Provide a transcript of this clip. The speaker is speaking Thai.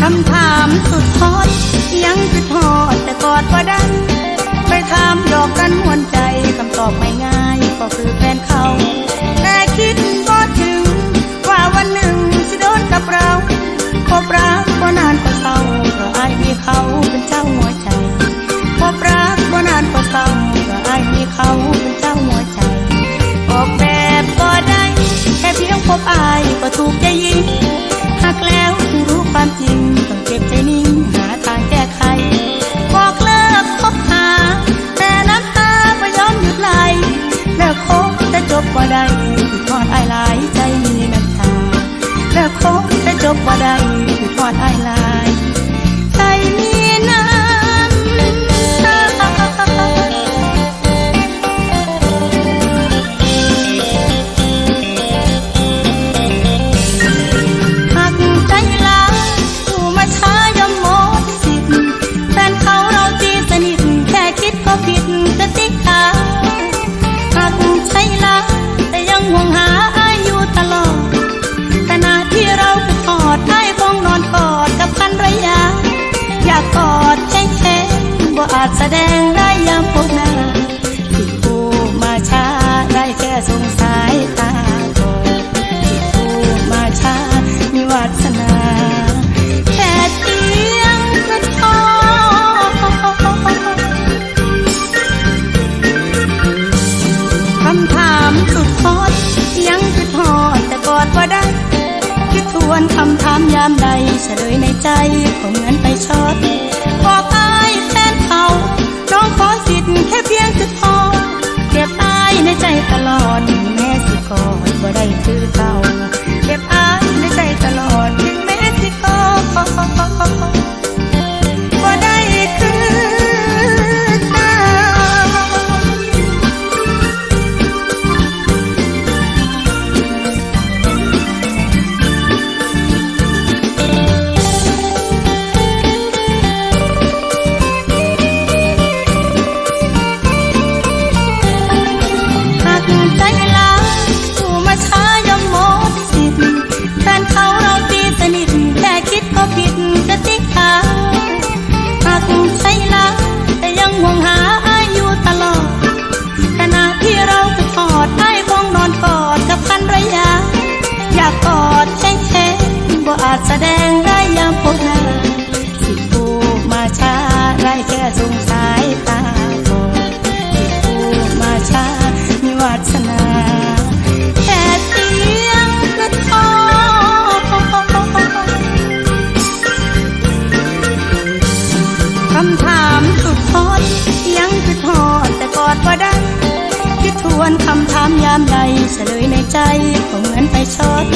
คำถามสุดฮอตยังคือทอดแต่กอดว่าดันไปถามดอกกันหวนใจคำตอบไม่ง่ายก็คือแฟนเขาแต่คิดก็ถึง ว่าวันหนึ่งจะโดนกับเราพบรักก็นานกว่าเศร้าเพราะอายมีเขาเป็นเจ้าหัวใจพบรักก็นานกว่าเศร้าเพราะอายมีเขาเป็นเจ้าหัวใจ ทอดไอายหลายใจมีน้ำตาแลิกคงจะจบว่าได้คือทอดไอายหลาย ไจแสดงได้ยามพบหน้าสิผู้มาช้าได้แค่สงสายตาก่อนสิผู้มาช้ามีวาสนาแค่เพียงกระทอคำถามสุดฮอตยังคือทอดแต่กอดว่าได้คิดทวนคำถามยามใดเฉลยในใจก็เหมือนไปช็อต